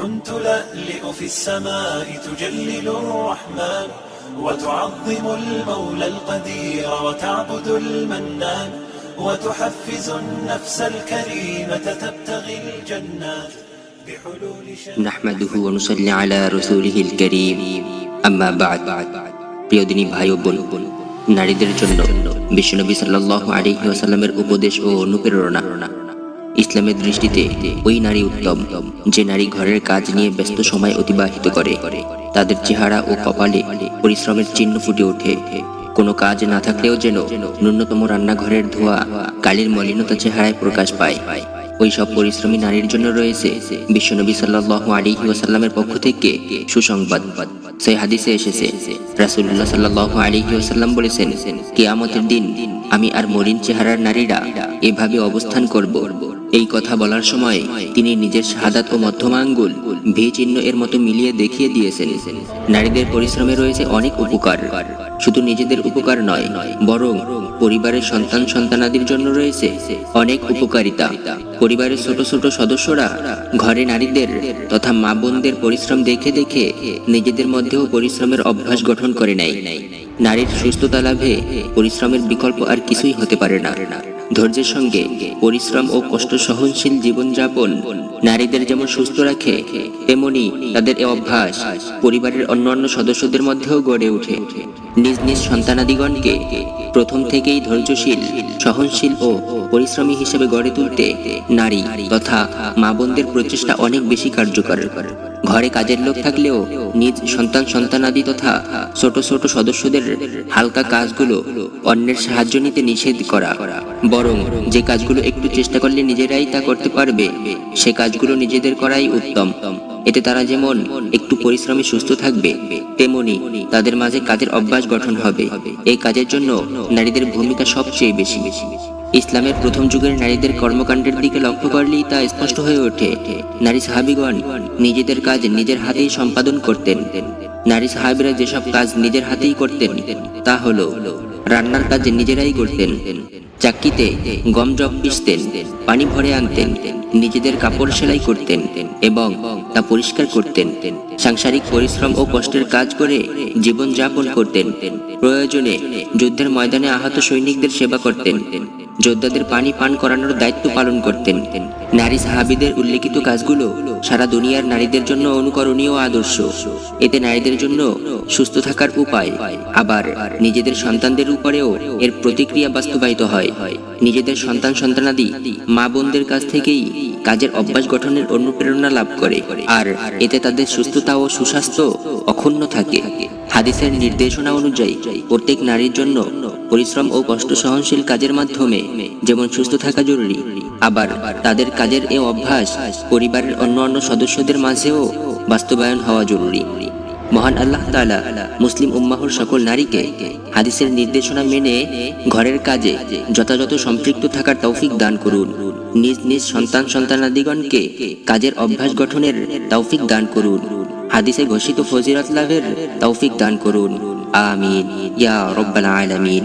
كنت لألئ في السماء تجلل الرحمن وتعظم المولى القدير وتعبد المنان وتحفز النفس الكريمة تبتغي الجنات بحلول شهر নাহমাদুহু অনুসাল্লি আলা রসুলিহিল করিম আম্মা বাদ প্রিয় দিনী ভাই ও বোন নারীদের জন্য বিশ্বনবী সাল্লাল্লাহু আলাইহি ওয়াসাল্লামের উপদেশ ও অনুপ্রেরণা ইসলামের দৃষ্টিতে ওই নারী উত্তম, যে নারী ঘরের কাজ নিয়ে ব্যস্ত সময় অতিবাহিত করে। তাদের চেহারা ও কপালে পরিশ্রমের চিহ্ন ফুটে ওঠে। কোনো কাজ না থাকলেও যেন ন্যূনতম রান্নাঘরের ধোয়া কালির মলিনতা চেহারায় প্রকাশ পায়। ওই সব পরিশ্রমী নারীর জন্য রয়েছে বিশ্বনবী সাল্লাল্লাহু আলাইহি ওয়াসাল্লামের পক্ষ থেকে সুসংবাদ। সেই হাদিসে এসেছে, রাসূলুল্লাহ সাল্লাল্লাহু আলাইহি ওয়াসাল্লাম বলেছেন, কিয়ামতের দিন আমি আর মলিন চেহারার নারীরা এভাবে অবস্থান করব। এই কথা বলার সময় তিনি নিজের শাহাদাত ও মধ্যমা আঙ্গুল ভি চিহ্ন এর মতো মিলিয়ে দেখিয়ে দিয়েছেন। নারীদের পরিশ্রমে রয়েছে অনেক উপকার। শুধু নিজেদের উপকার নয়, বরং পরিবারের সন্তান সন্তানাদির জন্য রয়েছে অনেক উপকারিতা। পরিবারের ছোট ছোট সদস্যরা ঘরে নারীদের তথা মা বোনদের পরিশ্রম দেখে দেখে নিজেদের মধ্যেও পরিশ্রমের অভ্যাস গঠন করে নেয়। নারীর সুস্থতা লাভে পরিশ্রমের বিকল্প আর কিছুই হতে পারে না। ধৈর্যের সঙ্গে পরিশ্রম ও কষ্ট সহনশীল জীবনযাপন নারীদের যেমন সুস্থ রাখে, তেমনি তাদের এ অভ্যাস পরিবারের অন্যান্য সদস্যদের মধ্যেও গড়ে ওঠে। নিজ নিজ সন্তানাদিগণকে প্রথম থেকেই ধৈর্যশীল, সহনশীল ও পরিশ্রমী হিসেবে গড়ে তুলতে নারী তথা মা বোনদের প্রচেষ্টা অনেক বেশি কার্যকর। ঘরে কাজের লোক থাকলেও নিজ সন্তান সন্তানাদি তথা ছোট ছোট সদস্যদের হালকা কাজগুলো অন্যের সাহায্য নিতে নিষেধ করা। বরং যে কাজগুলো একটু চেষ্টা করলে নিজেরাই তা করতে পারবে, সে কাজগুলো নিজেদের করাই উত্তম। এতে তারা যেমন একটু পরিশ্রমে সুস্থ থাকবে, তেমনি তাদের মাঝে কাজের অভ্যাস গঠন হবে। এই কাজের জন্য নারীদের ভূমিকা সবচেয়ে বেশি। ইসলামের প্রথম যুগের নারীদের কর্মকাণ্ডের দিকে লক্ষ্য করলেই তা স্পষ্ট হয়ে ওঠে। নারী সাহাবিগণ নিজেদের কাজ নিজের হাতেই সম্পাদন করতেন। নারী সাহাবিরা যেসব কাজ নিজের হাতেই করতেন, তা হলো রান্নার কাজ নিজেরাই করতেন চাক্কিতে গম জব পিসতেন পানি ভরে আনতেন, নিজেদের কাপড় সেলাই করতেন এবং তা পরিষ্কার করতেন, সাংসারিক পরিশ্রম ও কষ্টের কাজ করে জীবন যাপন করতেন। প্রয়োজনে যুদ্ধের ময়দানে আহত সৈনিকদের সেবা করতেন। যোদ্ধাদের পানি পান করানোর দায়িত্ব পালন করতেন। নারী সাহাবিদের উল্লেখিত কাজগুলো সারা দুনিয়ার নারীদের জন্য অনুকরণীয় আদর্শ। এতে নারীদের জন্য সুস্থ থাকার উপায়। আবার নিজেদের সন্তানদের উপরেও এর প্রতিক্রিয়া বাস্তবায়িত হয়। নিজেদের সন্তান সন্তানাদি মা বোনদের কাছ থেকেই কাজের অভ্যাস গঠনের অনুপ্রেরণা লাভ করে। আর এতে তাদের সুস্থতা ও সুস্বাস্থ্য অক্ষুণ্ণ থাকে। হাদিসের নির্দেশনা অনুযায়ী, প্রত্যেক নারীর জন্য পরিশ্রম ও কষ্ট সহনশীল কাজের মাধ্যমে, যেমন সুস্থ থাকা জরুরি। আবার তাদের কাজের এ অভ্যাস পরিবারের অন্য অন্য সদস্যদের মাঝেও বাস্তবায়ন হওয়া জরুরি। মহান আল্লাহ তাআলা মুসলিম উম্মাহর সকল নারীকে হাদিসের নির্দেশনা মেনে ঘরের কাজে যথাযথ সম্পৃক্ত থাকার তৌফিক দান করুন। নিজ নিজ সন্তান সন্তানাদিগণকে কাজের অভ্যাস গঠনের তৌফিক দান করুন। হাদিসে ঘোষিত ফজিরত লাভের তৌফিক দান করুন আমিন ইয়া রব্বাল আলামিন